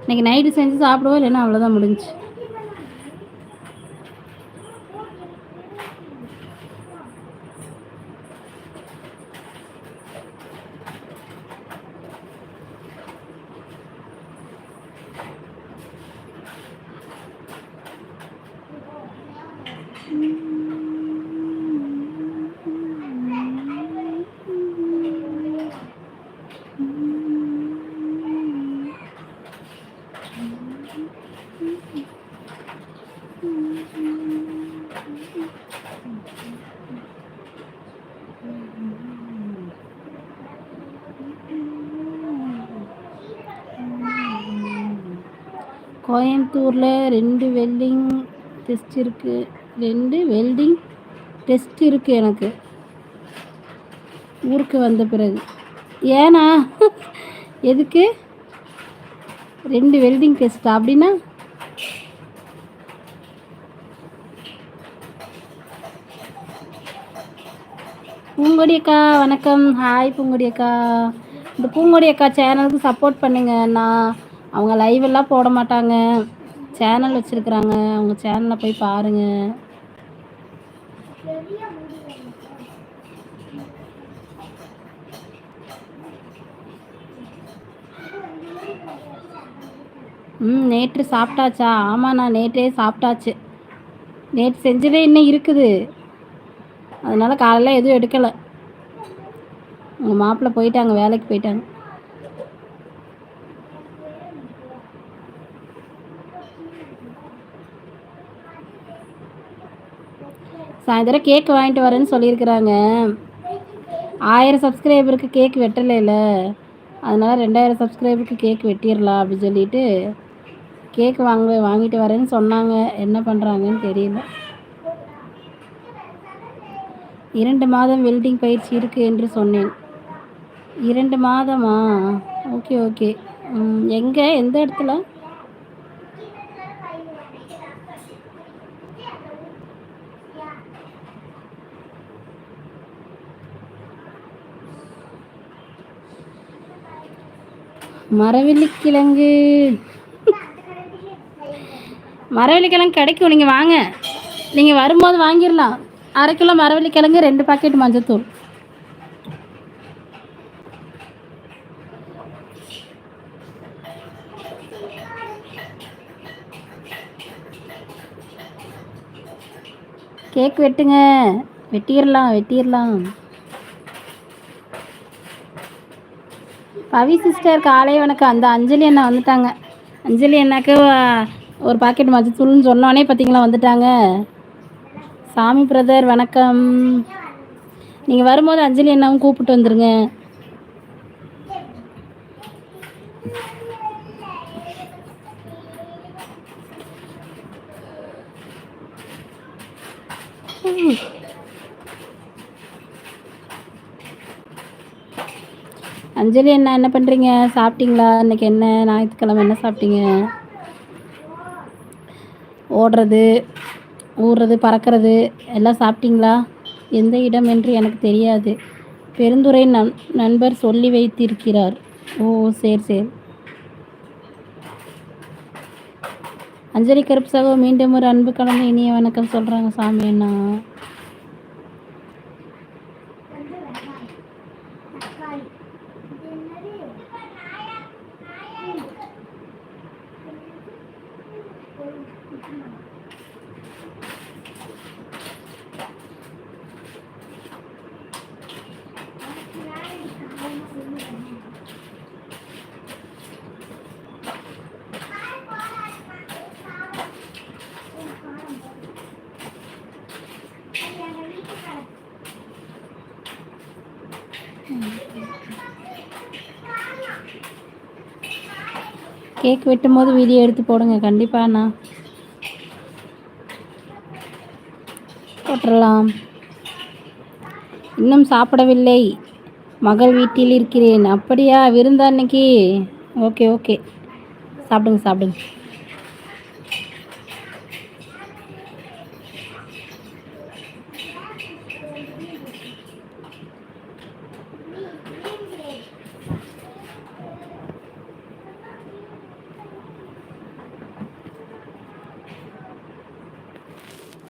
இன்றைக்கி நைட்டு செஞ்சு சாப்பிடுவோம் இல்லைன்னா அவ்வளோதான் முடிஞ்சு mm. கோயம்புத்தூரில் ரெண்டு வெல்டிங் டெஸ்ட் இருக்குது ரெண்டு வெல்டிங் டெஸ்ட் இருக்குது எனக்கு. ஊருக்கு வந்த பிறகு. ஏனா எதுக்கு? ரெண்டு வெல்டிங் டெஸ்ட்டா அப்படின்னா? பூங்கொடி அக்கா வணக்கம். ஹாய் பூங்கொடி அக்கா இந்த பூங்கொடி அக்கா சேனலுக்கு சப்போர்ட் பண்ணுங்க. நான் அவங்க லைவ் எல்லாம் போட மாட்டாங்க. சேனல் வச்சுருக்குறாங்க. அவங்க சேனலில் போய் பாருங்கள் ம் நேற்று சாப்பிட்டாச்சா? ஆமாம் நான் நேற்றே சாப்பிட்டாச்சு. நேற்று செஞ்சதே இன்னும் இருக்குது. அதனால் காலையில் எதுவும் எடுக்கலை. உங்கள் மாப்பிள்ளை போயிட்டாங்க வேலைக்கு போயிட்டாங்க. சாயந்தரம் கேக் வாங்கிட்டு வரேன்னு சொல்லியிருக்கிறாங்க. ஆயிரம் சப்ஸ்கிரைபருக்கு கேக் வெட்டலைல. அதனால் ரெண்டாயிரம் சப்ஸ்கிரைபருக்கு கேக் வெட்டிடலாம் அப்படின்னு சொல்லிட்டு கேக் வாங்க வாங்கிட்டு வரேன்னு சொன்னாங்க. என்ன பண்ணுறாங்கன்னு தெரியல. இரண்டு மாதம் வெல்டிங் பயிற்சி இருக்குது என்று சொன்னேன். இரண்டு மாதமா? ஓகே ஓகே எங்கே? எந்த இடத்துல? மரவள்ளிக்கிழங்கு. மரவள்ளிக்கிழங்கு கிடைக்கும். நீங்கள் வாங்க. நீங்கள் வரும்போது வாங்கிடலாம். அரை கிலோ மரவள்ளிக்கிழங்கு ரெண்டு பாக்கெட் மஞ்சத்தூள். கேக் வெட்டுங்க. வெட்டிடலாம் வெட்டிடலாம். பவி சிஸ்டர் காலை வணக்கம் அந்த அஞ்சலி அண்ணா வந்துட்டாங்க. அஞ்சலி அண்ணாக்கு ஒரு பாக்கெட் மஞ்சத்தூள்னு சொன்னோடனே பார்த்தீங்களா வந்துட்டாங்க. சாமி பிரதர் வணக்கம். நீங்கள் வரும்போது அஞ்சலி அண்ணாவும் கூப்பிட்டு வந்துடுங்க அஞ்சலி என்ன என்ன பண்ணுறீங்க சாப்பிட்டீங்களா? இன்றைக்கி என்ன? ஞாயிற்றுக்கிழமை என்ன சாப்பிட்டீங்க? ஓடுறது ஊறுறது பறக்கிறது எல்லாம் சாப்பிட்டீங்களா? எந்த இடம் என்று எனக்கு தெரியாது. பெருந்துறை நன் நண்பர் சொல்லி வைத்திருக்கிறார். ஓ சரி சரி. அஞ்சலி கருப்பு சகோ மீண்டும் ஒரு அன்பு கலந்து இனிய வணக்கம் சொல்கிறாங்க சாமி அண்ணா. கேக் வெட்டும் போது வீடியோ எடுத்து போடுங்க. கண்டிப்பாண்ணா போட்டுடலாம் இன்னும் சாப்பிடவில்லை. மகள் வீட்டில் இருக்கிறேன். அப்படியா? விருந்தா அன்னைக்கு ஓகே ஓகே. சாப்பிடுங்க சாப்பிடுங்க.